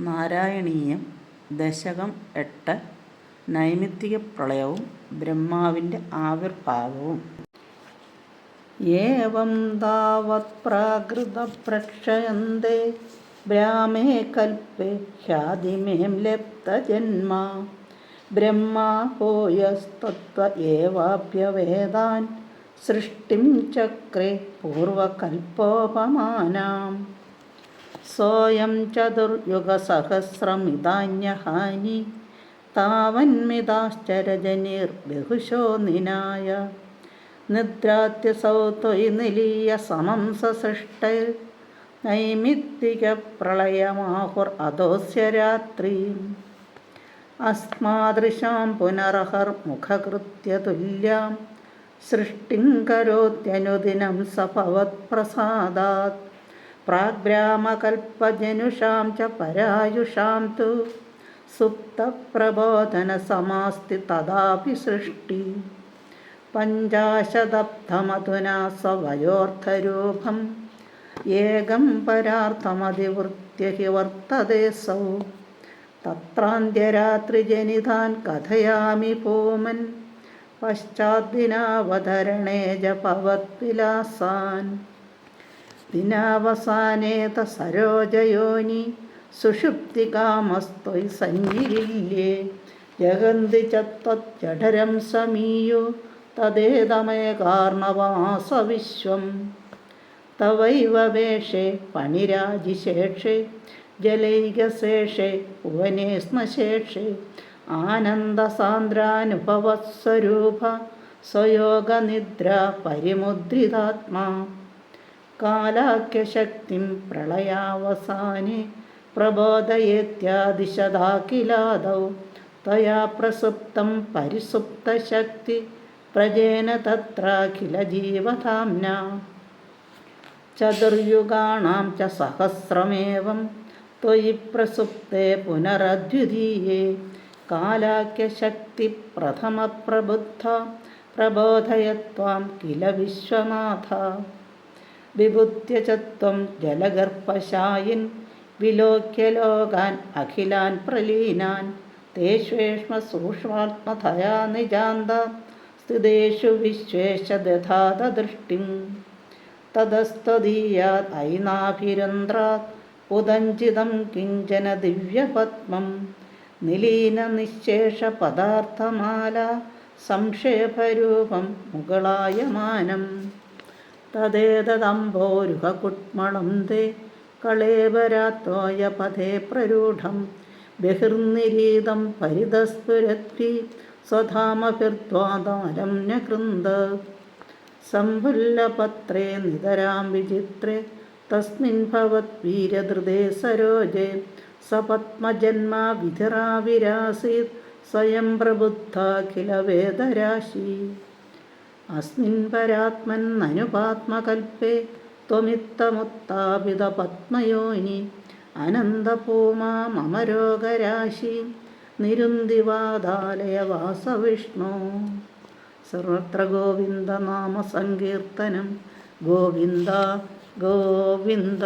നാരായണീയം ദശകം എട്ട് നൈമിത്തിക പ്രളയവും ബ്രഹ്മാവിന്റെ ആവിർഭാവവും. ഏവം താവത് പ്രാകൃത പ്രക്ഷയന്തേ ബ്രാമേ കൽപ്പേ ഖ്യാതിമേം ലബ്ധജന്മ ബ്രഹ്മാ പോയസ്തത്വ ഏവാപ്യവേദാൻ സൃഷ്ടിം ചക്രേ പൂർവകൽപ്പോപമാനാം. सोऽयं चतुर्युगसहस्रमिदान्यहानि तावन्मिदाश्चरजनिर्बहुशो निनाय निद्रात्यसौ त्वयि निलीय समं ससृष्टैर्नैमित्तिकप्रलयमाहुरधोऽस्य रात्रिम् अस्मादृशां पुनरहर्मुखकृत्य तुल्यां सृष्टिं करोत्यनुदिनं स भवत्प्रसादात् പ്രാഗ്രാമകൽപ്പജനുഷാം ച പരായുഷാം തു സുപ്തപ്രബോധനസമാസ്തി തഥാപി സൃഷ്ടി പഞ്ചാശദബ്ധമധുനാ സ്വയോർത്ഥരൂപം ഏകം പരാർത്ഥമതിവൃത്യ ഹി വർത്തതേ സൗ തത്രാന്ത്യരാത്രിജനിതാൻ കഥയാമി പൂമൻ പശ്ചാദ്ദിനാവതരണേ ജപവത്വിലാസാൻ ദിനാവസാനേത സരോജയോനി സുഷുപ്തികാമസ്ത്വയ് സന്നിരില്യേ ജഗന്തി ചത്തജ്ജഠരം സമീയോ തദേതമേകാർണവാസവിശ്വം തവൈവ വേഷേ പണിരാജിശേഷേ ജലൈകശേഷേ ഭുവനേ സ്മശേഷേ ആനന്ദസാന്ദ്രാനുഭവസ്വരൂപ സ്വയോഗനിദ്ര പരിമുദ്രിതാത്മാ. കാലാഖ്യശക്തിം പ്രളയാവസാനെ പ്രബോധയേത്യാദിശതാ കിലാദൗ തയാ പ്രസുപ്തം പരിസുപ്തശക്തി പ്രജേന തത്രാഖില ജീവധാംന ചതുർയുഗാണാം ച സഹസ്രമേവം ത്വയി പ്രസുപ്തേ പുനരദ്വിതീയേ. കാലാഖ്യശക്തി പ്രഥമപ്രബുദ്ധ പ്രബോധയത്വാം കില വിശ്വനാഥ. വിബുദ്ധ്യചത്വം ജലഗർഭശായിൻ വിലോക്യലോകാൻ അഖിലാൻ പ്രലീനാൻ തേഷ്വേഷ്മ സൂക്ഷ്മാത്മതയാ നിജാന്ത സ്ഥിതേഷു വിശ്വേശ ദധാതദൃഷ്ടിം തതസ്തദീയാത് ഐനാഭിരന്ത്രാത് ഉദഞ്ചിതം കിഞ്ചന ദിവ്യപത്മം നിലീന നിശേഷ പദാർത്ഥമാല സംക്ഷേപരൂപം മുകളായമാനം. തദേതദംബോരുഹകുട്മളം തേ കളേവരാത്തോയ പഥേ പ്രരൂഢം ബഹിർനിരീതം പരിതസ്ഫുരത്രി സ്വധാമഭിർദ്വാതാരം നൃന്ദ സംഭുല്ലപത്രേ നിതരാം വിചിത്രേ തസ്മിൻ ഭവദ്വീരധൃതേ സരോജേ സപത്മജന്മാ വിധിറാവിരാസീത് സ്വയം പ്രബുദ്ധാഖില വേദരാശി അസ്മിൻ പരാത്മന്നനുപാത്മകൽപ്പേ ത്വമിത്തമുത്താപിതപത്മയോനി അനന്തപൂമാ മമ രോഗരാശി നിരുന്തിവാദാലയ വാസവിഷ്ണു. സർവത്ര ഗോവിന്ദനാമ സങ്കീർത്തനം. ഗോവിന്ദ ഗോവിന്ദ.